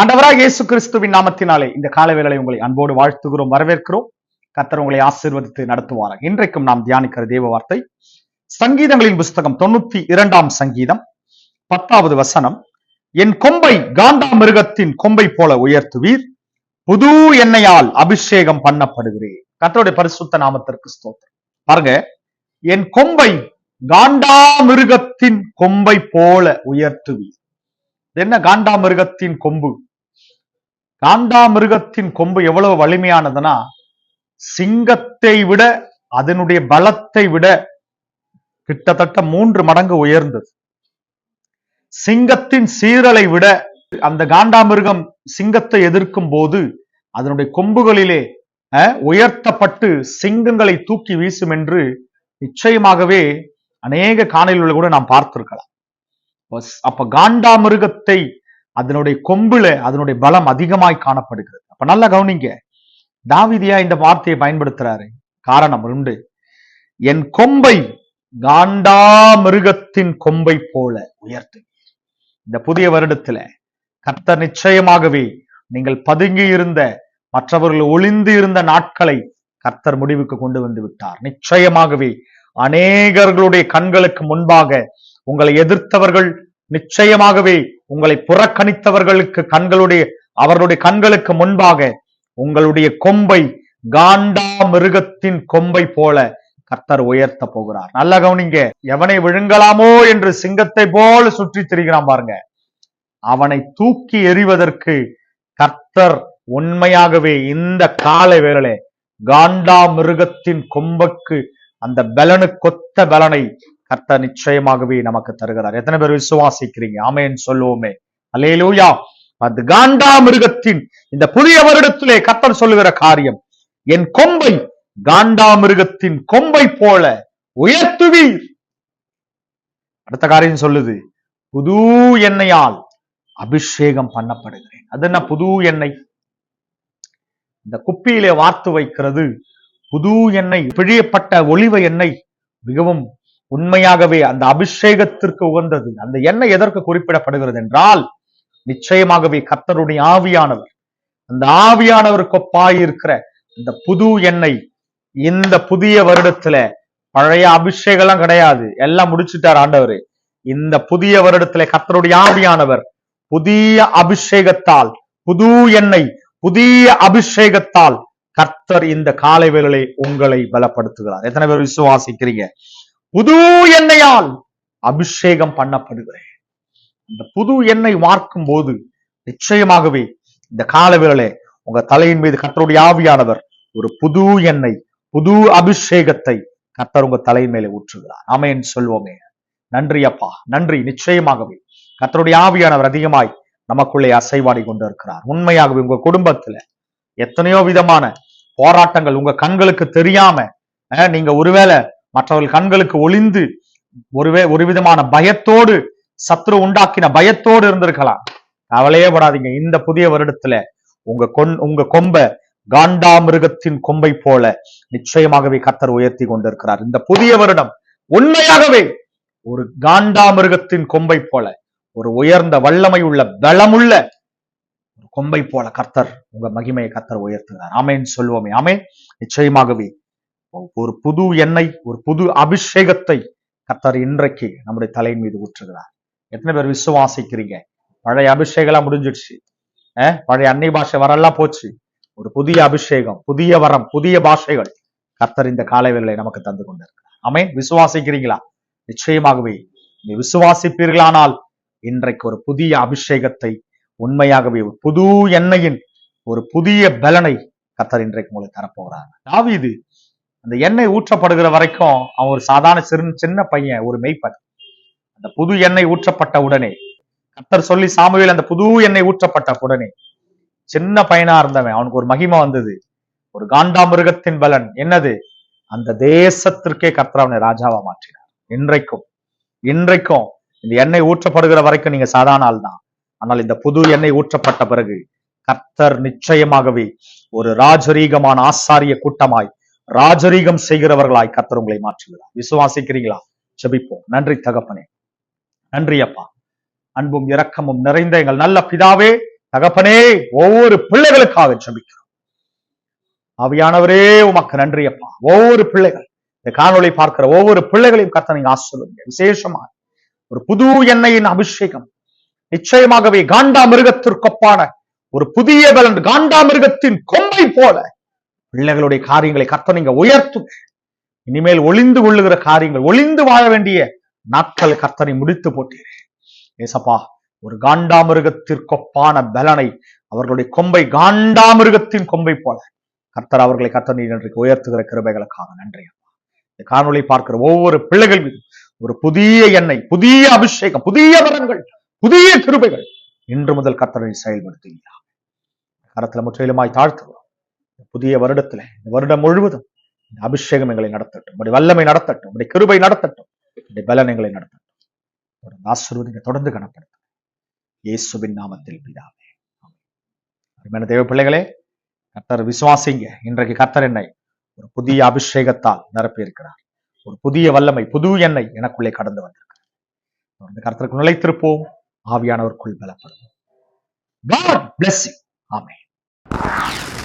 ஆண்டவராக இயேசு கிறிஸ்துவின் நாமத்தினாலே இந்த காலவேளை உங்களை அன்போடு வாழ்த்துகிறோம் வரவேற்கிறோம். கத்தர் உங்களை ஆசீர்வதித்து நடத்துவாராக. இன்றைக்கும் நாம் தியானிக்கிற தேவ வார்த்தை சங்கீதங்களின் புஸ்தகம் தொண்ணூத்தி இரண்டாம் சங்கீதம் பத்தாவது வசனம். என் கொம்பை காண்டா மிருகத்தின் கொம்பை போல உயர்த்துவீர். புது எண்ணெயால் அபிஷேகம் பண்ணப்படுகிறேன். கத்தருடைய பரிசுத்த நாமத்திற்கு ஸ்தோத்திரம். பாருங்க என் கொம்பை காண்டா மிருகத்தின் கொம்பை போல உயர்த்துவீர். என்ன? காண்டா மிருகத்தின் கொம்பு. காண்டாமிருகத்தின் கொம்பு எவ்வளவு வலிமையானதுன்னா சிங்கத்தை விட அதனுடைய பலத்தை விட கிட்டத்தட்ட மூன்று மடங்கு உயர்ந்தது. சிங்கத்தின் சீரலை விட அந்த காண்டாமிருகம் சிங்கத்தை எதிர்க்கும் போது அதனுடைய கொம்புகளிலே உயர்த்தப்பட்டு சிங்கங்களை தூக்கி வீசும் என்று நிச்சயமாகவே அநேக காணொலிகளை கூட நாம் பார்த்திருக்கலாம். அப்ப காண்டாமிருகத்தை அதனுடைய கொம்புல அதனுடைய பலம் அதிகமாய் காணப்படுகிறது. அப்ப நல்லா கவனிங்க. தாவிதியா இந்த வார்த்தையை பயன்படுத்துறாரு? காரணம் உண்டு. என் கொம்பை காண்டாமிருகத்தின் கொம்பை போல உயர்த்து. இந்த புதிய வருடத்துல கர்த்தர் நிச்சயமாகவே நீங்கள் பதுங்கி இருந்த மற்றவர்கள் ஒளிந்து இருந்த நாட்களை கர்த்தர் முடிவுக்கு கொண்டு வந்து விட்டார். நிச்சயமாகவே அநேகர்களுடைய கண்களுக்கு முன்பாக உங்களை எதிர்த்தவர்கள் நிச்சயமாகவே உங்களை புறக்கணித்தவர்களுக்கு கண்களுடைய அவர்களுடைய கண்களுக்கு முன்பாக உங்களுடைய கொம்பை காண்டா மிருகத்தின் கொம்பை போல கர்த்தர் உயர்த்த போகிறார். நல்ல கவனிங்க. எவனை விழுங்கலாமோ என்று சிங்கத்தை போல சுற்றி திரிகிறான் பாருங்க. அவனை தூக்கி எறிவதற்கு கர்த்தர் உண்மையாகவே இந்த காலை வேளை காண்டா மிருகத்தின் கொம்புக்கு அந்த பலனுக்கொத்த பலனை கர்த்த நிச்சயமாகவே நமக்கு தருகிறார். எத்தனை பேர் விசுவாசிக்கிறீங்க? ஆமேன் சொல்லுவோமே. அலேலூயா அது காண்டா மிருகத்தின் இந்த புதிய வருடத்திலே கர்த்தர் சொல்லுகிற காரியம் என் கொம்பை காண்டா மிருகத்தின் கொம்பை போல உயர்த்துவீர். அடுத்த காரியம் சொல்லுது புது எண்ணெயால் அபிஷேகம் பண்ணப்படுகிறேன். அது என்ன புது எண்ணெய்? இந்த குப்பியிலே வார்த்து வைக்கிறது புது எண்ணெய் பிழியப்பட்ட ஒளிவ எண்ணெய் மிகவும் உண்மையாகவே அந்த அபிஷேகத்திற்கு உகந்தது. அந்த எண்ணெய் எதற்கு குறிப்பிடப்படுகிறது என்றால் நிச்சயமாகவே கர்த்தருடைய ஆவியானவர் அந்த ஆவியானவருக்கு ஒப்பாய் இருக்கிற இந்த புது எண்ணெய் இந்த புதிய வருடத்துல பழைய அபிஷேகம் எல்லாம் கிடையாது. எல்லாம் முடிச்சுட்டார் ஆண்டவர். இந்த புதிய வருடத்துல கர்த்தருடைய ஆவியானவர் புதிய அபிஷேகத்தால் புது எண்ணெய் புதிய அபிஷேகத்தால் கர்த்தர் இந்த காலை வேளையிலே உங்களை பலப்படுத்துகிறார். எத்தனை பேர் விசுவாசிக்கிறீங்க? புது எண்ணெயால் அபிஷேகம் பண்ணப்படுகிறேன். இந்த புது எண்ணெய் வார்க்கும் போது நிச்சயமாகவே இந்த கால உங்க தலையின் மீது கர்த்தருடைய ஆவியானவர் ஒரு புது எண்ணெய் புது அபிஷேகத்தை கத்தர் உங்க தலையின் மேலே ஊற்றுகிறார். அமையன் சொல்வோமே. நன்றி அப்பா. நன்றி. நிச்சயமாகவே கத்தருடைய ஆவியானவர் அதிகமாய் நமக்குள்ளே அசைவாடி கொண்டு இருக்கிறார் உண்மையாகவே உங்க குடும்பத்துல எத்தனையோ விதமான போராட்டங்கள் உங்க கண்களுக்கு தெரியாம நீங்க ஒருவேளை மற்றவர்கள் கண்களுக்கு ஒளிந்து ஒருவே ஒரு விதமான பயத்தோடு சத்ரு உண்டாக்கின பயத்தோடு இருந்திருக்கலாம். கவலையே படாதீங்க. இந்த புதிய வருடத்துல உங்க கொன் உங்க கொம்ப காண்டாமிருகத்தின் கொம்பை போல நிச்சயமாகவே கத்தர் உயர்த்தி கொண்டிருக்கிறார். இந்த புதிய வருடம் உண்மையாகவே ஒரு காண்டாமிருகத்தின் கொம்பை போல ஒரு உயர்ந்த வல்லமை உள்ள பலமுள்ள ஒரு கொம்பை போல கர்த்தர் உங்க மகிமையை கர்த்தர் உயர்த்துகிறார். ஆமேன்னு சொல்வோமே ஆமே நிச்சயமாகவே ஒரு புது எண்ணெய் ஒரு புது அபிஷேகத்தை கர்த்தர் இன்றைக்கு நம்முடைய தலையின் மீது ஊற்றுகிறார். எத்தனை பேர் விசுவாசிக்கிறீங்க? பழைய அபிஷேகம்லாம் முடிஞ்சிடுச்சு. பழைய அன்னை பாஷை வரலாம் போச்சு. ஒரு புதிய அபிஷேகம் புதிய வரம் புதிய பாஷைகள் கர்த்தர் இந்த காலை நமக்கு தந்து கொண்டிருக்கிறார். அமே விசுவாசிக்கிறீங்களா? நிச்சயமாகவே. நீ விசுவாசிப்பீர்களானால் இன்றைக்கு ஒரு புதிய அபிஷேகத்தை உண்மையாகவே ஒரு புது எண்ணெயின் ஒரு புதிய பலனை கர்த்தர் இன்றைக்கு உங்களுக்கு தரப்போகிறார். இது அந்த எண்ணெய் ஊற்றப்படுகிற வரைக்கும் அவன் ஒரு சாதாரண சிறு சின்ன பையன் ஒரு மெய்ப்பன். அந்த புது எண்ணெய் ஊற்றப்பட்ட உடனே கர்த்தர் சொல்லி சாமுவேல் அந்த புது எண்ணெய் ஊற்றப்பட்ட உடனே சின்ன பையனா இருந்தவன் அவனுக்கு ஒரு மகிமை வந்தது. ஒரு காண்டாமிருகத்தின் பலன். என்னது? அந்த தேசத்திற்கே கர்த்தர் அவனை ராஜாவா மாற்றினார். இன்றைக்கும் இன்றைக்கும் இந்த எண்ணெய் ஊற்றப்படுகிற வரைக்கும் நீங்க சாதாரண ஆள் தான். ஆனால் இந்த புது எண்ணெய் ஊற்றப்பட்ட பிறகு கர்த்தர் நிச்சயமாகவே ஒரு ராஜரீகமான ஆசாரிய கூட்டமாய் ராஜரீகம் செய்கிறவர்களாய் கர்த்தர் உங்களை மாற்றுகிறார். விசுவாசிக்கிறீங்களா செபிப்போம் நன்றி தகப்பனே. நன்றி அப்பா. அன்பும் இரக்கமும் நிறைந்த எங்கள் நல்ல பிதாவே தகப்பனே ஒவ்வொரு பிள்ளைகளுக்காக செபிக்கிறோம் ஆவியானவரே உமக்கு நன்றி அப்பா. ஒவ்வொரு பிள்ளைகள் இந்த காணொளி பார்க்கிற ஒவ்வொரு பிள்ளைகளையும் கத்த நீங்க ஆசிர்வதிங்க. விசேஷமா ஒரு புது எண்ணெயின் அபிஷேகம். நிச்சயமாகவே காண்டா மிருகத்திற்கொப்பான ஒரு புதிய பலன் காண்டா மிருகத்தின் கொம்பை போல பிள்ளைகளுடைய காரியங்களை கத்த நீங்க உயர்த்துங்க இனிமேல் ஒளிந்து கொள்ளுகிற காரியங்கள் ஒளிந்து வாழ வேண்டிய நாட்கள் கர்த்தனை முடித்து போட்டீரே. ஏசப்பா ஒரு காண்டாமிருகத்திற்கொப்பான பலனை அவர்களுடைய கொம்பை காண்டாமிருகத்தின் கொம்பை போல கர்த்தர் அவர்களை கர்த்தர் நீர் இன்றைக்கு உயர்த்துகிற கிருபைகளுக்காக. நன்றி அப்பா. இந்த காணொலி பார்க்கிற ஒவ்வொரு பிள்ளைகள் மீதும் ஒரு புதிய எண்ணெய் புதிய அபிஷேகம் புதிய வரங்கள் புதிய கிருபைகள் இன்று முதல் கர்த்தரை செயல்படுத்துகிறார். கரத்துல முற்றிலுமாய் தாழ்த்துகிறோம். புதிய வருடத்துல இந்த வருடம் முழுவதும் இந்த அபிஷேகம் எங்களை நடத்தட்டும். உடைய வல்லமை நடத்தட்டும். உடைய கிருபை நடத்தட்டும். உடைய பலன் எங்களை நடத்தட்டும். தொடர்ந்து ஆசீர்வதிங்க தொடர்ந்து கணப்படுத்தும் இயேசுவின் நாமத்தில் பிதாவே. அருமையான தேவ பிள்ளைகளே கர்த்தர் விசுவாசிங்க. இன்றைக்கு கர்த்தர் என்னை ஒரு புதிய அபிஷேகத்தால் நிரப்பியிருக்கிறார். ஒரு புதிய வல்லமை புது எண்ணெய் எனக்குள்ளே கடந்து வந்திருக்கிறார். தொடர்ந்து கர்த்தருக்கு நிலைத்திருப்போம் ஆவியானவருக்குள் பலப்படுவோம். God bless you. Amen.